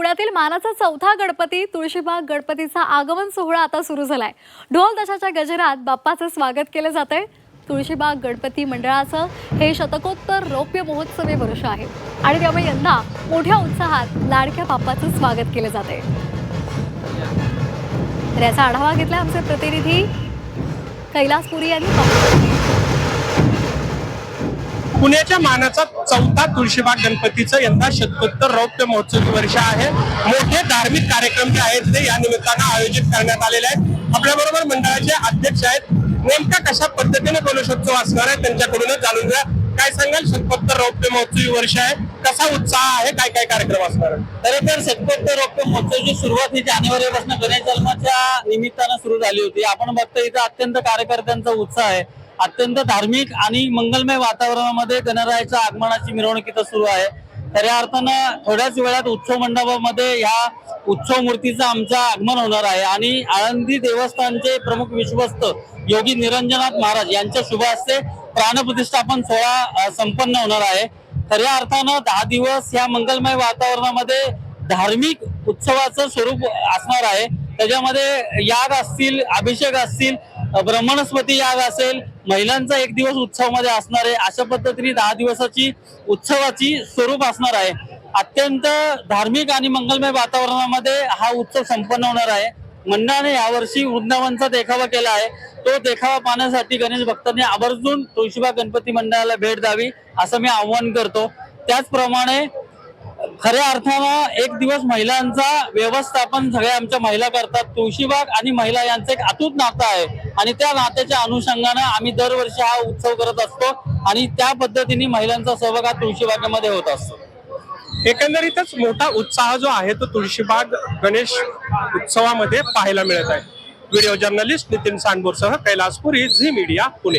पुण्यातील मानाचा चौथा गणपती तुळशीबाग गणपतीचा आगमन सोहळा आता सुरू झालाय. ढोल दशाच्या गजरात बाप्पाचं स्वागत केलं जातंय. तुळशीबाग गणपती मंडळाचं हे शतकोत्तर रौप्य महोत्सवी वर्ष आहे. आणि त्यामुळे यंदा मोठ्या उत्साहात लाडक्या बाप्पाचं स्वागत केलं जाते तर याचा आढावा घेतला आमचे प्रतिनिधी कैलासपुरी यांनी. पुण्याच्या मानाचा चौथा तुळशीबाग गणपतीचं यंदा शतकोत्तर रौप्य महोत्सवी वर्ष आहे. मोठे धार्मिक कार्यक्रम जे आहेत ते या निमित्तानं आयोजित करण्यात आलेले आहेत. आपल्याबरोबर मंडळाचे अध्यक्ष आहेत. नेमका कशा पद्धतीने गणेशोत्सव असणार आहे त्यांच्याकडूनच जाणून घ्या काय सांगाल? शतकोत्तर रौप्य महोत्सवी वर्ष आहे. कसा उत्साह आहे? काय काय कार्यक्रम असणार आहे तर शतकोत्तर रौप्य महोत्सवची सुरुवात ही जानेवारीपासून गणेश जन्माच्या निमित्तानं सुरू झाली होती. आपण बघतो इथं अत्यंत कार्यकर्त्यांचा उत्साह आहे. अत्यंत धार्मिक आणि मंगलमय वातावरणामध्ये गणरायाच्या आगमनाची मिरवणूक इथं सुरू आहे. खऱ्या अर्थानं थोड्याच वेळात उत्सव मंडपामध्ये ह्या उत्सव मूर्तीचं आमचं आगमन होणार आहे. आणि आळंदी देवस्थानचे प्रमुख विश्वस्त योगी निरंजनाथ महाराज यांच्या शुभ हस्ते प्राणप्रतिष्ठापन सोहळा संपन्न होणार आहे. खऱ्या अर्थानं दहा दिवस या मंगलमय वातावरणामध्ये धार्मिक उत्सवाचं स्वरूप असणार आहे. त्याच्यामध्ये याग असतील अभिषेक असतील ब्रह्मणस्पती याग असेल महिलांचा एक दिवस उत्सवामध्ये असणार आहे. अशा पद्धतीने दहा दिवसाची उत्सवाची स्वरूप असणार आहे. अत्यंत धार्मिक आणि मंगलमय वातावरणामध्ये हा उत्सव संपन्न होणार आहे. मंडळाने यावर्षी वृंदावनचा देखावा केला आहे. तो देखावा पाहण्यासाठी गणेश भक्तांनी आवर्जून तुळशीबा गणपती मंडळाला भेट द्यावी असं मी आव्हान करतो. त्याचप्रमाणे खऱ्या अर्थानं एक दिवस महिलांचा व्यवस्थापन सगळ्या आमच्या महिला करतात. तुळशीबाग आणि महिला यांचं एक अतूट नातं आहे. आणि त्या नात्याच्या अनुषंगानं आम्ही दरवर्षी हा उत्सव करत असतो आणि त्या पद्धतीने महिलांचा सहभाग हा तुळशीबागेमध्ये होत असतो. एकंदरीतच मोठा उत्साह जो आहे तो तुळशीबाग गणेश उत्सवामध्ये पाहायला मिळत आहे. व्हिडिओ जर्नलिस्ट नितीन सांडबोरसह कैलासपुरी झी मीडिया पुणे.